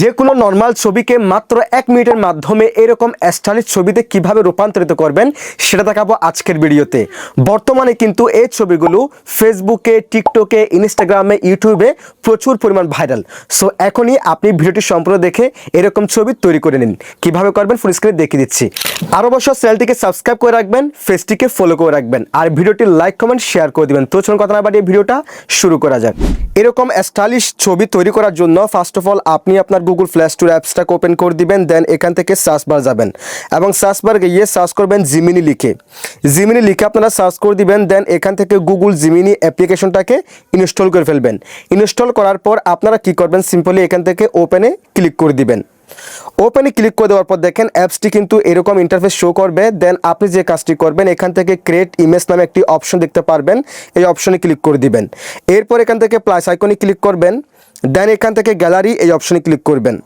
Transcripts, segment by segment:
যে কোনো নর্মাল ছবিকে মাত্র এক মিনিটের মাধ্যমে এরকম স্টাইলিশ ছবিতে কীভাবে রূপান্তরিত করবেন, সেটা দেখাবো আজকের ভিডিওতে। বর্তমানে কিন্তু এই ছবিগুলো ফেসবুকে টিকটকে ইনস্টাগ্রামে ইউটিউবে প্রচুর পরিমাণ ভাইরাল সো এখনই আপনি ভিডিওটি সম্পূর্ণ দেখে এরকম ছবি তৈরি করে নিন। কীভাবে করবেন ফুল স্ক্রিনে দেখিয়ে দিচ্ছি। আর অবশ্য চ্যানেলটিকে সাবস্ক্রাইব করে রাখবেন ফেসটিকে ফলো করে রাখবেন। আর ভিডিওটি লাইক কমেন্ট শেয়ার করে দিবেন। তো চলুন কথা না বাড়িয়ে ভিডিওটা শুরু করা যাক। এরকম স্টাইলিশ ছবি তৈরি করার জন্য ফার্স্ট অফ অল আপনি আপনার গুগল প্লে স্টোর অ্যাপসটাকে ওপেন করে দিবেন দেন এখান থেকে সার্চ বার যাবেন। এবং সার্চ বার গিয়ে সার্চ করবেন জিমিনি লিখে। জিমিনি লিখে আপনারা সার্চ করে দিবেন দেন এখান থেকে গুগল জিমিনি অ্যাপ্লিকেশনটাকে ইনস্টল করে ফেলবেন। ইনস্টল করার পর আপনারা কি করবেন সিম্পলি এখান থেকে ওপেনে ক্লিক করে দিবেন। ওপেনে ক্লিক করে দেওয়ার পর দেখেন অ্যাপসটি কিন্তু এরকম ইন্টারফেস শো করবে দেন আপনি যে কাজটি করবেন, এখান থেকে ক্রিয়েট ইমেজ নামে একটি অপশন দেখতে পারবেন, এই অপশনে ক্লিক করে দিবেন। এরপর এখান থেকে প্লাস আইকনে ক্লিক করবেন। দেন এখান থেকে গ্যালারি এই অপশনে ক্লিক করবেন।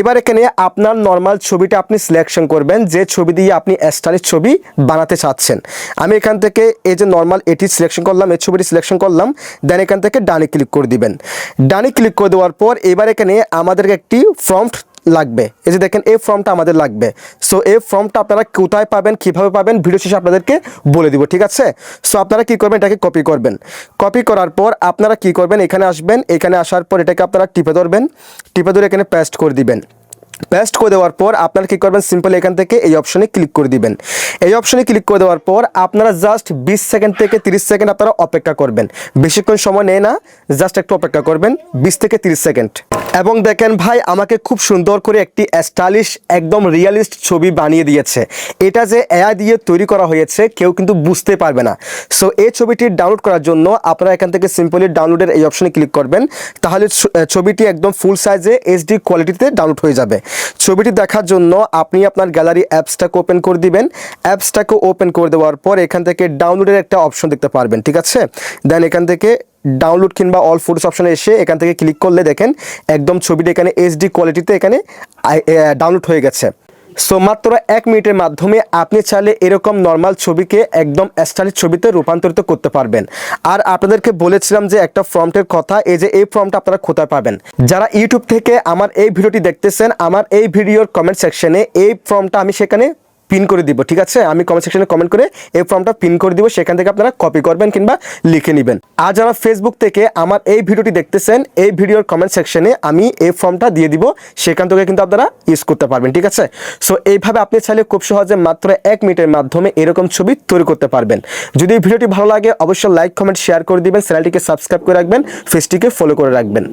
এবার এখানে আপনার নর্মাল ছবিটা আপনি সিলেকশন করবেন, যে ছবি দিয়ে আপনি স্টাইলের ছবি বানাতে চাচ্ছেন। আমি এখান থেকে এই যে নর্মাল এটি সিলেকশন করলাম, এই ছবিটি সিলেকশন করলাম, দেন এখান থেকে ডানে ক্লিক করে দিবেন। ডানে ক্লিক করে দেওয়ার পর এবার এখানে আমাদেরকে একটি ফ্রম্পট লাগবে। এই যে দেখেন, এই ফর্মটা আমাদের লাগবে। সো এই ফর্মটা আপনারা কোথায় পাবেন, কীভাবে পাবেন ভিডিও শেষে আপনাদেরকে বলে দিব, ঠিক আছে? সো আপনারা কি করবেন, এটাকে কপি করবেন। কপি করার পর আপনারা কি করবেন, এখানে আসবেন, এখানে আসার পর এটাকে আপনারা টিপে ধরবেন, টিপে ধরে এখানে পেস্ট করে দিবেন। পেস্ট করে দেওয়ার পর আপনারা কী করবেন? সিম্পল এখান থেকে এই অপশনে ক্লিক করে দিবেন। এই অপশনে ক্লিক করে দেওয়ার পর আপনারা জাস্ট বিশ সেকেন্ড থেকে তিরিশ সেকেন্ড আপনারা অপেক্ষা করবেন। বেশিক্ষণ সময় নেয় না জাস্ট একটু অপেক্ষা করবেন, বিশ থেকে তিরিশ সেকেন্ড এবং দেখেন ভাই, আমাকে খুব সুন্দর করে একটি স্টাইলিশ একদম রিয়ালিস্ট ছবি বানিয়ে দিয়েছে। এটা যে এআই দিয়ে তৈরি করা হয়েছে, কেউ কিন্তু বুঝতে পারবে না। সো এই ছবিটি ডাউনলোড করার জন্য আপনারা এখান থেকে সিম্পলি ডাউনলোডের এই অপশনে ক্লিক করবেন। তাহলে ছবিটি একদম ফুল সাইজে এইচডি কোয়ালিটিতে ডাউনলোড হয়ে যাবে। ছবিটি দেখার জন্য আপনি আপনার গ্যালারি অ্যাপসটাকে ওপেন করে দিবেন। অ্যাপসটাকে ওপেন করে দেওয়ার পর এখান থেকে ডাউনলোডের একটা অপশন দেখতে পারবেন, ঠিক আছে? দেন এখান থেকে ডাউনলোড কিংবা অল ফটোস অপশানে এসে এখান থেকে ক্লিক করলে দেখেন, একদম ছবিটি এখানে এইচডি কোয়ালিটিতে এখানে ডাউনলোড হয়ে গেছে। সো মাত্র এক মিনিটের মাধ্যমে আপনি চাইলে এরকম নর্মাল ছবিকে একদম স্টাইলিশ ছবিতে রূপান্তরিত করতে পারবেন। আর আপনাদেরকে বলেছিলাম যে একটা ফর্মটের কথা, এই যে এই ফর্মটা আপনারা কোথায় পাবেন? যারা ইউটিউব থেকে আমার এই ভিডিওটি দেখতেছেন, আমার এই ভিডিওর কমেন্ট সেকশনে এই ফর্মটা আমি সেখানে পিন করে দিব, ঠিক আছে? আমি কমেন্ট সেকশনে কমেন্ট করে এই ফর্মটা পিন করে দিব, সেখান থেকে আপনারা কপি করবেন কিংবা লিখে নেবেন। আর যারা ফেসবুক থেকে আমার এই ভিডিওটি দেখতেছেন, এই ভিডিওর কমেন্ট সেকশনে আমি এই ফর্মটা দিয়ে দিব, সেখান থেকে কিন্তু আপনারা ইউজ করতে পারবেন, ঠিক আছে? সো এইভাবে আপনি চাইলে খুব সহজে মাত্র এক মিনিটের মাধ্যমে এরকম ছবি তৈরি করতে পারবেন। যদি এই ভিডিওটি ভালো লাগে, অবশ্যই লাইক কমেন্ট শেয়ার করে দিবেন চ্যানেলটিকে সাবস্ক্রাইব করে রাখবেন ফেসটিকে ফলো করে রাখবেন।